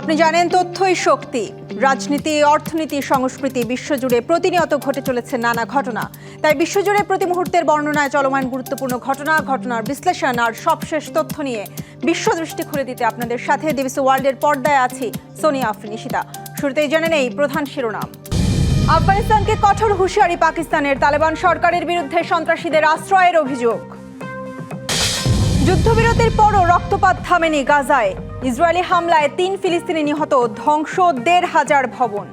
আপনি জানেন তথ্যই শক্তি। রাজনীতি, অর্থনীতি, সংস্কৃতি বিশ্বজুড়ে প্রতিনিয়ত ঘটে চলেছে নানা ঘটনা। তাই বিশ্বজুড়ে প্রতি মুহূর্তের বর্ণনায় চলমান গুরুত্বপূর্ণ ঘটনা, ঘটনার বিশ্লেষণ আর সবশেষ তথ্য নিয়ে বিশ্ব দৃষ্টি খুলে দিতে আপনাদের সাথে ডিবিসি ওয়ার্ল্ডের পর্দায় আছি সোনিয়া আফরিনিশিতা। শুরুতেই জেনে নেই প্রধান শিরোনাম। আফগানিস্তানকে কঠোর হুঁশিয়ারি পাকিস্তানের তালেবান সরকারের বিরুদ্ধে সন্ত্রাসীদের আশ্রয়ের অভিযোগ। যুদ্ধবিরতির পরও রক্তপাত থামেনি গাজায়। ইসরায়েলি হামলায় তিন ফিলিস্তিনি নিহত, ধ্বংস দেড় হাজার ভবন।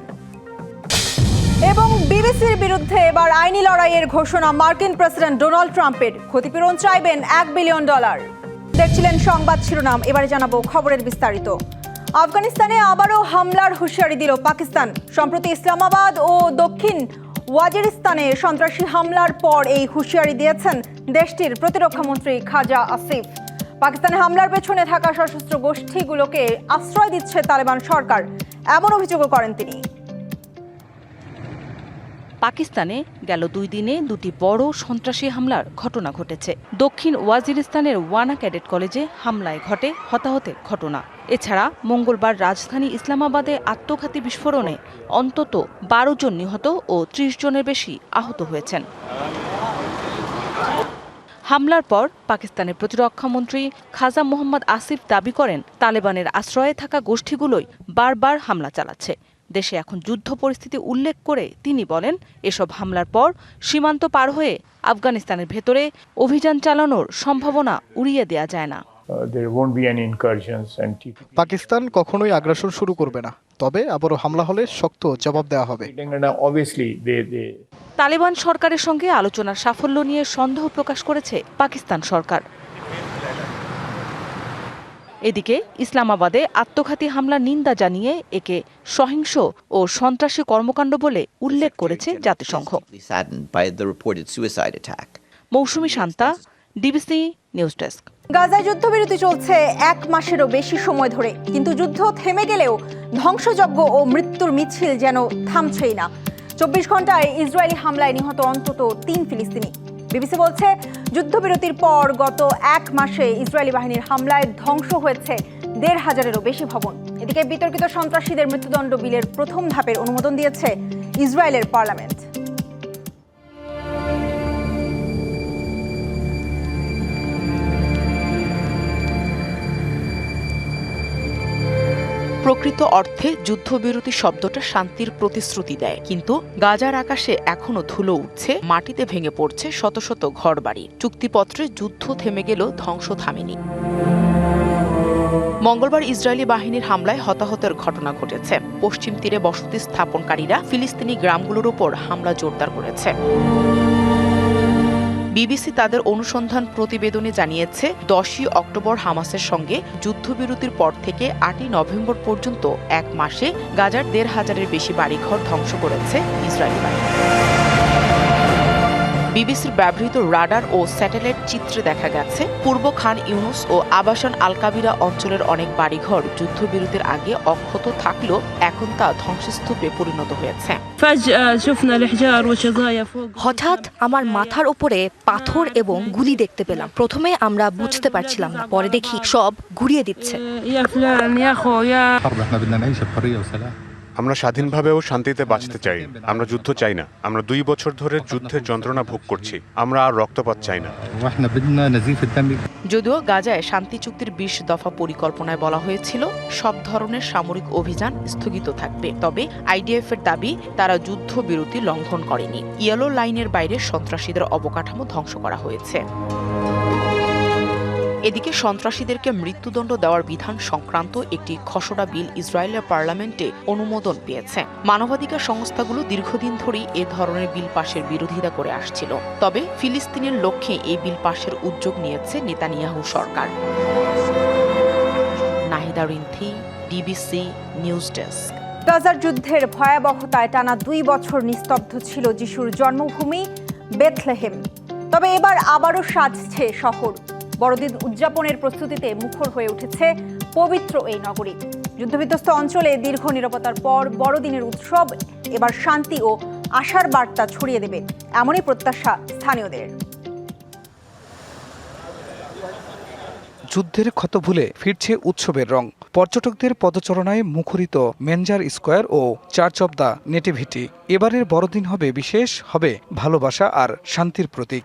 এবং বিবিসির বিরুদ্ধে এবার আইনি লড়াইয়ের ঘোষণা মার্কিন প্রেসিডেন্ট ডোনাল্ড ট্রাম্পের। ক্ষতিপূরণ চাইবেন এক বিলিয়ন ডলার। দেখছিলেন সংবাদ শিরোনাম, এবারে জানাব খবরের বিস্তারিত। আফগানিস্তানে আবারও হামলার হুঁশিয়ারি দিল পাকিস্তান। সম্প্রতি ইসলামাবাদ ও দক্ষিণ ওয়াজিরিস্তানে সন্ত্রাসী হামলার পর এই হুঁশিয়ারি দিয়েছেন দেশটির প্রতিরক্ষামন্ত্রী খাজা আসিফ। পাকিস্তানে হামলার পেছনে থাকা সশস্ত্র গোষ্ঠীগুলোকে আশ্রয় দিচ্ছে তালেবান সরকার। এমন অভিযোগও করেন তিনি। পাকিস্তানে গেল দুই দিনে দুটি বড় সন্ত্রাসী হামলার ঘটনা ঘটেছে। দক্ষিণ ওয়াজিরিস্তানের ওয়ানা ক্যাডেট কলেজে হামলায় ঘটে হতাহতের ঘটনা। এছাড়া মঙ্গলবার রাজধানী ইসলামাবাদে আত্মঘাতী বিস্ফোরণে অন্তত বারো জন নিহত ও ত্রিশ জনের বেশি আহত হয়েছেন। হামলার পর পাকিস্তানের প্রতিরক্ষামন্ত্রী খাজা মোহাম্মদ আসিফ দাবি করেন তালেবানের আশ্রয়ে থাকা গোষ্ঠীগুলোই বারবার হামলা চালাচ্ছে। দেশে এখন যুদ্ধ পরিস্থিতি উল্লেখ করে তিনি বলেন এসব হামলার পর সীমান্ত পার হয়ে আফগানিস্তানের ভেতরে অভিযান চালানোর সম্ভাবনা উড়িয়ে দেয়া যায় না। Uh, পাকিস্তান কখনোই আগ্রাসন শুরু করবে না। তবে আবারও হামলা হলে শক্ত জবাব দেওয়া হবে। তালেবান সরকারের সঙ্গে আলোচনার সাফল্য নিয়ে সন্দেহ প্রকাশ করেছে পাকিস্তান সরকার। এদিকে ইসলামাবাদে আত্মঘাতী হামলার নিন্দা জানিয়ে একে সহিংস ও সন্ত্রাসী কর্মকাণ্ড বলে উল্লেখ করেছে জাতিসংঘ. Mousumi Shanta DBC news desk. গাজায় যুদ্ধবিরতি চলছে এক মাসেরও বেশি সময় ধরে। কিন্তু যুদ্ধ থেমে গেলেও ধ্বংসযজ্ঞ ও মৃত্যুর মিছিল যেন থামছেই না। চব্বিশ ঘন্টায় ইসরায়েলি হামলায় নিহত অন্তত তিন ফিলিস্তিনি। বিবিসি বলছে, যুদ্ধবিরতির পর গত এক মাসে ইসরায়েলি বাহিনীর হামলায় ধ্বংস হয়েছে দেড় হাজারেরও বেশি ভবন। এদিকে বিতর্কিত সন্ত্রাসীদের মৃত্যুদণ্ড বিলের প্রথম ধাপের অনুমোদন দিয়েছে ইসরায়েলের পার্লামেন্ট। প্রকৃত অর্থে যুদ্ধবিরতি শব্দটা শান্তির প্রতিশ্রুতি দেয়। কিন্তু গাজার আকাশে এখনও ধুলো উঠছে, মাটিতে ভেঙে পড়ছে শত শত ঘরবাড়ি। চুক্তিপত্রে যুদ্ধ থেমে গেলেও ধ্বংস থামেনি। মঙ্গলবার ইসরায়েলি বাহিনীর হামলায় হতাহতের ঘটনা ঘটেছে। পশ্চিম তীরে বসতি স্থাপনকারীরা ফিলিস্তিনি গ্রামগুলোর উপর হামলা জোরদার করেছে। বিবিসি তাদের অনুসন্ধান প্রতিবেদনে জানিয়েছে, দশই অক্টোবর হামাসের সঙ্গে যুদ্ধবিরতির পর থেকে আটই নভেম্বর পর্যন্ত এক মাসে গাজার দেড় হাজারের বেশি বাড়িঘর ধ্বংস করেছে ইসরায়েলি বাহিনী। বিবিসির ব্যবহৃত রাডার ও স্যাটেলাইট চিত্রে দেখা গেছে পূর্ব খান ইউনুস ও আবাসন আলকাবিরা অঞ্চলের অনেক বাড়িঘর যুদ্ধবিরতির আগে অক্ষত থাকলেও এখন তা ধ্বংসস্তূপে পরিণত হয়েছে। হঠাৎ আমার মাথার ওপরে পাথর এবং গুলি দেখতে পেলাম। প্রথমে আমরা বুঝতে পারছিলাম না পরে দেখি সব ঘুরিয়ে দিচ্ছে। আমরা স্বাধীনভাবে ও শান্তিতে বাঁচতে চাই। আমরা যুদ্ধ চাই না। আমরা দুই বছর ধরে যুদ্ধের যন্ত্রণা ভোগ করছি। আমরা আর রক্তপাত চাই না। যদিও গাজায় শান্তি চুক্তির বিশ দফা পরিকল্পনায় বলা হয়েছিল, সব ধরনের সামরিক অভিযান স্থগিত থাকবে। তবে আইডিএফ এর দাবি, তারা যুদ্ধ বিরতি লঙ্ঘন করেনি। ইয়েলো লাইনের বাইরে সন্ত্রাসীদের অবকাঠামো ধ্বংস করা হয়েছে। এদিকে সন্ত্রাসীদেরকে মৃত্যুদণ্ড দেওয়ার বিধান সংক্রান্ত একটি খসড়া বিল ইসরায়েলের পার্লামেন্টে অনুমোদন পেয়েছে। মানবাধিকার সংস্থাগুলো দীর্ঘদিন ধরেই এ ধরনের বিল পাশের বিরোধিতা করে আসছিল। তবে ফিলিস্তিনের লক্ষ্যে এই বিল পাশের উদ্যোগ নিয়েছে নেতানিয়াহু সরকার। News desk. গাজার যুদ্ধের ভয়াবহতায় টানা দুই বছর নিস্তব্ধ ছিল যিশুর জন্মভূমি বেথলেহেম। তবে এবার আবারও সাজছে শহর। বড়দিন উদযাপনের প্রস্তুতিতে মুখর হয়ে উঠেছে পবিত্র এই নগরী। যুদ্ধবিধ্বস্ত অঞ্চলে দীর্ঘ নিরাপত্তার পর বড়দিনের উৎসব এবার শান্তি ও আশার বার্তা ছড়িয়ে দেবে এমনই প্রত্যাশা স্থানীয়দের। যুদ্ধের ক্ষত ভুলে ফিরছে উৎসবের রং। পর্যটকদের পদচরণায় মুখরিত মেনজার স্কোয়ার ও চার্চ অব দ্য নেটিভিটি। এবারের বড়দিন হবে বিশেষ, হবে ভালোবাসা আর শান্তির প্রতীক।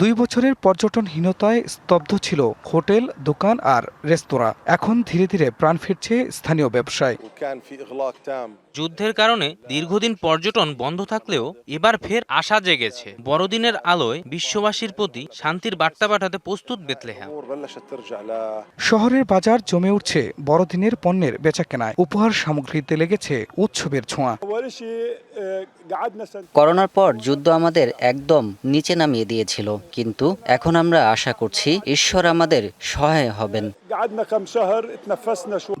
দুই বছরের পর্যটনহীনতায় স্তব্ধ ছিল হোটেল দোকান আর রেস্তোরাঁ। এখন ধীরে ধীরে প্রাণ ফিরছে স্থানীয় ব্যবসায়। যুদ্ধের কারণে দীর্ঘদিন পর্যটন বন্ধ থাকলেও এবার ফের আশা জেগেছে। বড়দিনের আলোয় বিশ্ববাসীর প্রতি শান্তির বার্তা পাঠাতে প্রস্তুত বেতলেহ্যাম শহরের বাজার জমে উঠছে বড়দিনের পণ্যের বেচাকেনায়। উপহার সামগ্রীতে লেগেছে উৎসবের ছোঁয়া। করোনার পর যুদ্ধ আমাদের একদম নিচে নামিয়ে দিয়েছিল কিন্তু এখন আমরা আশা করছি ঈশ্বর আমাদের সহায় হবেন।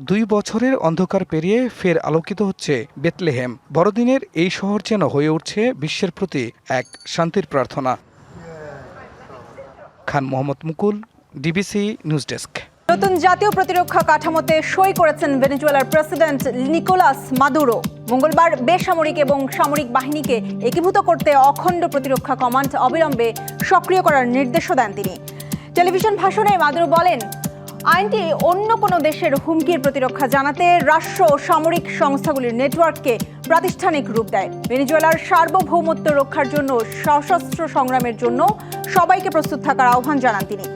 দুই বছরের অন্ধকার পেরিয়ে ফের আলোকিত হচ্ছে বেতলেহেম। বড়দিনের এই শহর যেন হয়ে উঠছে বিশ্বের প্রতি এক শান্তির প্রার্থনা। Khan Mohammad Mukul DBC news desk. নতুন জাতীয় প্রতিরক্ষা কাঠামোতে সই করেছেন ভেনেজুয়েলার প্রেসিডেন্ট নিকোলাস মাদুরো। মঙ্গলবার বেসামরিক এবং সামরিক বাহিনীকে একীভূত করতে অখণ্ড প্রতিরক্ষা কমান্ড অবিলম্বে সক্রিয় করার নির্দেশও দেন তিনি। টেলিভিশন ভাষণে মাদুরো বলেন, আইনটি অন্য কোনো দেশের হুমকির প্রতিরক্ষা জানাতে রাষ্ট্র ও সামরিক সংস্থাগুলির নেটওয়ার্ককে প্রাতিষ্ঠানিক রূপ দেয়। ভেনেজুয়েলার সার্বভৌমত্ব রক্ষার জন্য সশস্ত্র সংগ্রামের জন্য সবাইকে প্রস্তুত থাকার আহ্বান জানান তিনি।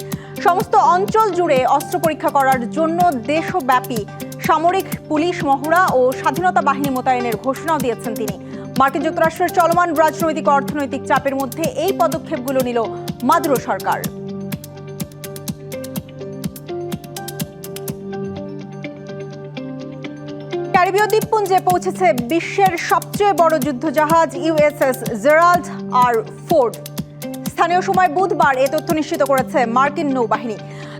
সমস্ত অঞ্চল জুড়ে অস্ত্র পরীক্ষা করার জন্য দেশব্যাপী সামরিক পুলিশ মহড়া ও স্বাধীনতা বাহিনী মোতায়েনের ঘোষণাও দিয়েছেন তিনি। মার্কিন যুক্তরাষ্ট্রের চলমান রাজনৈতিক অর্থনৈতিক চাপের মধ্যে এই পদক্ষেপগুলো নিল মাদুরো সরকার। ক্যারিবীয় দ্বীপপুঞ্জে পৌঁছেছে বিশ্বের সবচেয়ে বড় যুদ্ধজাহাজ ইউএসএস জেরাল্ড আর ফোর্ড। স্থানীয় সময় বুধবার এ তথ্য নিশ্চিত করেছে মার্কিন নৌবাহিনী।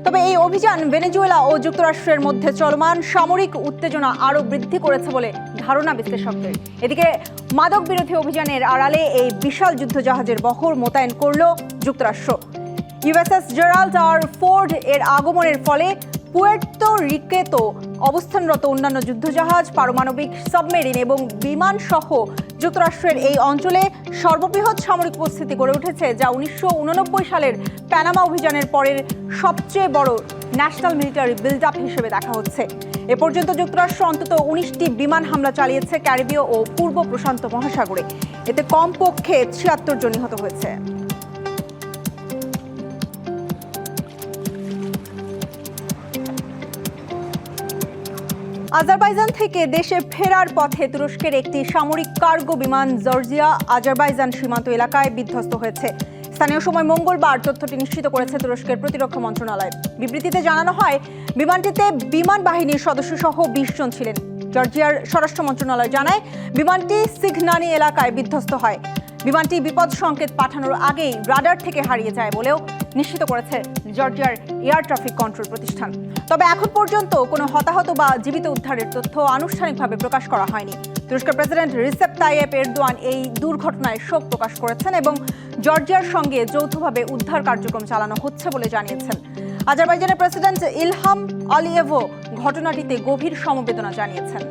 তবে এই অভিযান ভেনেজুয়েলা ও যুক্তরাষ্ট্রের মধ্যে চলমান সামরিক উত্তেজনা আরও বৃদ্ধি করেছে বলে ধারণা বিশ্লেষকদের। এদিকে মাদক বিরোধী অভিযানের আড়ালে এই বিশাল যুদ্ধজাহাজের বহর মোতায়েন করল যুক্তরাষ্ট্র। ইউএসএস জেরাল্ড আর ফোর্ড এর আগমনের ফলে পুয়ের্তো রিকেতো অবস্থানরত অন্যান্য যুদ্ধজাহাজ, পারমাণবিক সাবমেরিন এবং বিমান সহ যুক্তরাষ্ট্রের এই অঞ্চলে সর্ববৃহৎ সামরিক উপস্থিতি গড়ে উঠেছে, যা উনিশশো উননব্বই সালের প্যানামা অভিযানের পরের সবচেয়ে বড় ন্যাশনাল মিলিটারি বিল্ড আপ হিসেবে দেখা হচ্ছে। এ পর্যন্ত যুক্তরাষ্ট্র অন্তত উনিশটি বিমান হামলা চালিয়েছে ক্যারিবীয় ও পূর্ব প্রশান্ত মহাসাগরে। এতে কমপক্ষে ছিয়াত্তর জন নিহত হয়েছে। আজারবাইজান থেকে দেশে ফেরার পথে তুরস্কের একটি সামরিক কার্গো বিমান জর্জিয়া আজারবাইজান সীমান্ত এলাকায় বিধ্বস্ত হয়েছে। স্থানীয় সময় মঙ্গলবার তথ্যটি নিশ্চিত করেছে তুরস্কের প্রতিরক্ষা মন্ত্রণালয়। বিবৃতিতে জানানো হয়, বিমানটিতে বিমান বাহিনীর সদস্য সহ বিশ জন ছিলেন। জর্জিয়ার স্বরাষ্ট্র মন্ত্রণালয় জানায়, বিমানটি সিগনানি এলাকায় বিধ্বস্ত হয়। বিমানটি বিপদ সংকেত পাঠানোর আগেই রাডার থেকে হারিয়ে যায় বলেও নিশ্চিত করেছে জর্জিয়ার এয়ার ট্রাফিক কন্ট্রোল প্রতিষ্ঠান। তবে এখন পর্যন্ত কোনো হতাহত বা জীবিত উদ্ধারের তথ্য আনুষ্ঠানিকভাবে প্রকাশ করা হয়নি। তুরস্কের প্রেসিডেন্ট রিসেপ তাইয়েপ এরদোয়ান এই দুর্ঘটনায় শোক প্রকাশ করেছেন এবং জর্জিয়ার সঙ্গে যৌথভাবে উদ্ধার কার্যক্রম চালানো হচ্ছে বলে জানিয়েছেন। আজারবাইজানের প্রেসিডেন্ট ইলহাম আলিয়েভো ঘটনাটিতে গভীর সমবেদনা জানিয়েছেন।